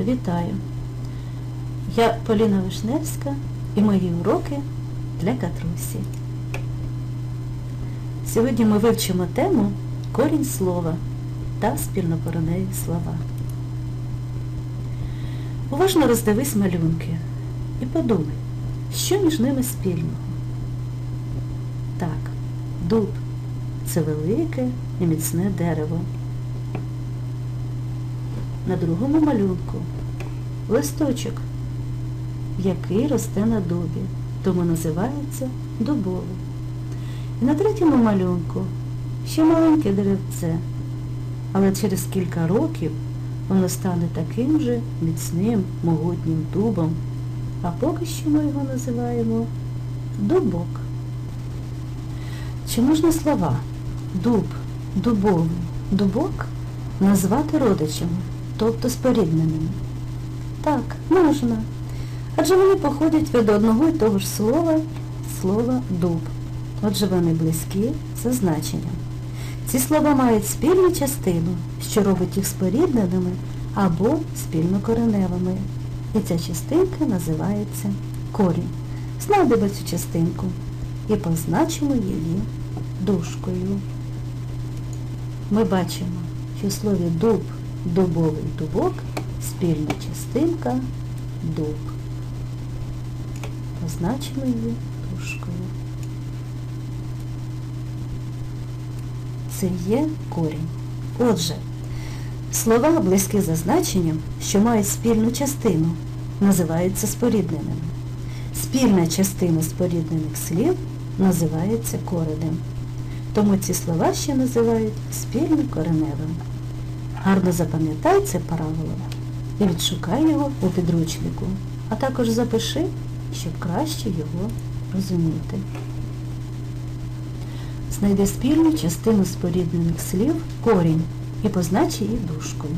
Вітаю! Я Поліна Вишневська і мої уроки для Катрусі. Сьогодні ми вивчимо тему корінь слова та спільнокореневі слова. Уважно роздивись малюнки і подумай, що між ними спільного. Так, дуб це велике і міцне дерево. На другому малюнку листочок, який росте на дубі, тому називається дубовий. І на третьому малюнку ще маленьке деревце, але через кілька років воно стане таким же міцним, могутнім дубом, а поки що ми його називаємо дубок. Чи можна слова дуб, дубовий, дубок назвати родичами, тобто спорідненими? Так, можна. Адже вони походять від одного і того ж слова, слова дуб. Отже, вони близькі за значенням. Ці слова мають спільну частину, що робить їх спорідненими або спільнокореневими. І ця частинка називається корінь. Знайдемо цю частинку і позначимо її дужкою. Ми бачимо, що в слові дуб, дубовий дубок спільна частинка дуб. Позначимо її дужкою. Це є корінь. Отже, слова близькі за значенням, що мають спільну частину, називаються спорідненими. Спільна частина споріднених слів називається коренем. Тому ці слова ще називають спільним кореневим. Гарно запам'ятай це правило і відшукай його у підручнику, а також запиши, щоб краще його розуміти. Знайди спільну частину споріднених слів корінь і познач її дужкою.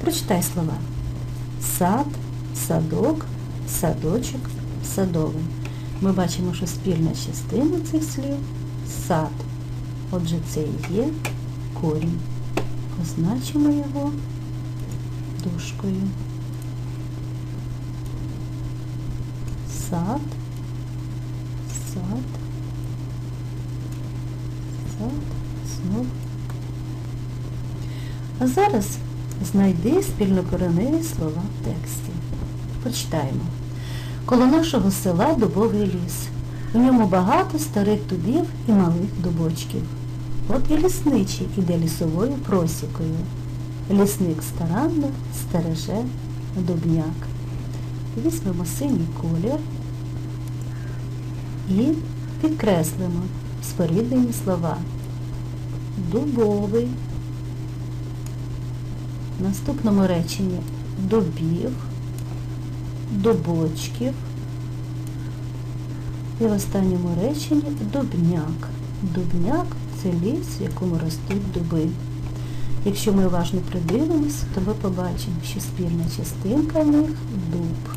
Прочитай слова. Сад, садок, садочок, садовий. Ми бачимо, що спільна частина цих слів сад. Отже, це і є корінь. Позначимо його дужкою. Сад, сад, сад, знов. А зараз знайди спільнокореневі слова в тексті. Почитаємо. Коло нашого села дубовий ліс. У ньому багато старих дубів і малих дубочків. От і лісничий іде лісовою просікою. Лісник старанно стереже дубняк. Візьмемо синій колір і підкреслимо споріднені слова. Дубовий. В наступному реченні дубів, дубочків. І в останньому реченні дубняк. Дубняк це ліс, в якому ростуть дуби. Якщо ми уважно придивимось, то ми побачимо, що спільна частинка в них дуб.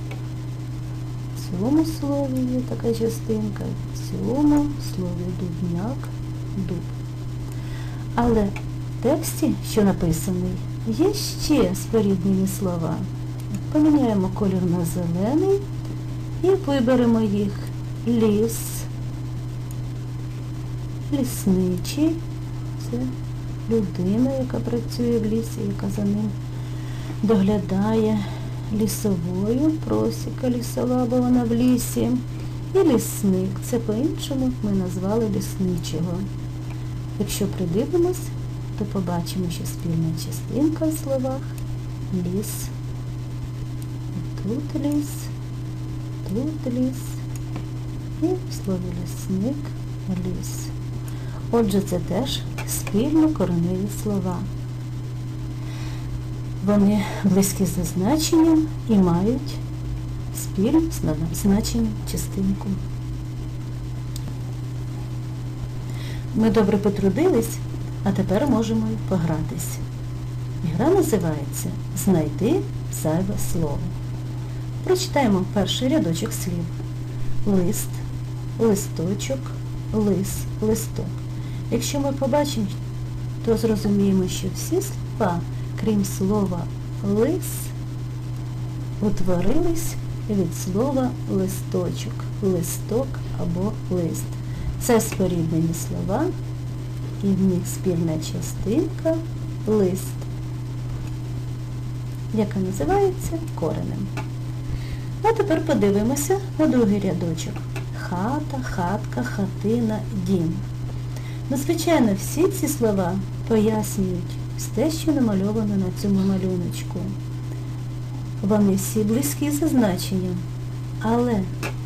В цьому слові є така частинка, в цьому слові дубняк дуб. Але в тексті, що написаний, є ще споріднені слова. Поміняємо колір на зелений і виберемо їх ліс, лісничий, це людина, яка працює в лісі, яка за ним доглядає лісовою, просіка лісова, бо вона в лісі. І лісник. Це по-іншому ми назвали лісничого. Якщо придивимось, то побачимо, що спільна частинка в словах ліс. Тут ліс, тут ліс. І в слові лісник ліс. Отже, це теж спільно кореневі слова. Вони близькі за значенням і мають спільну значення частинку. Ми добре потрудились, а тепер можемо погратись. Гра називається Знайди зайве слово. Прочитаємо перший рядочок слів. Лист, листочок, лис, листок. Якщо ми побачимо, то зрозуміємо, що всі слова, крім слова лис, утворились від слова листочок, листок або лист. Це споріднені слова, і в них спільна частинка лист, яка називається коренем. А тепер подивимося на другий рядочок. Хата, хатка, хатина, дім. Ну, звичайно, всі ці слова пояснюють все, що намальовано на цьому малюночку. Вони всі близькі за значенням, але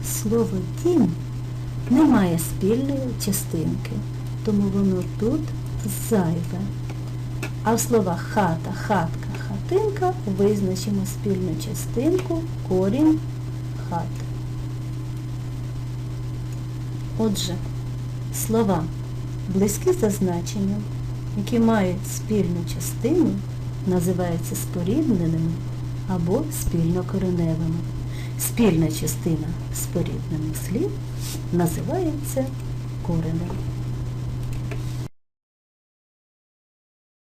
слово дім не має спільної частинки, тому воно тут зайве. А в словах хата, хатка, хатинка визначимо спільну частинку корінь хати. Отже, слова близькі за значенням, які мають спільну частину, називаються спорідненими або спільнокореневими. Спільна частина споріднених слів називається коренем.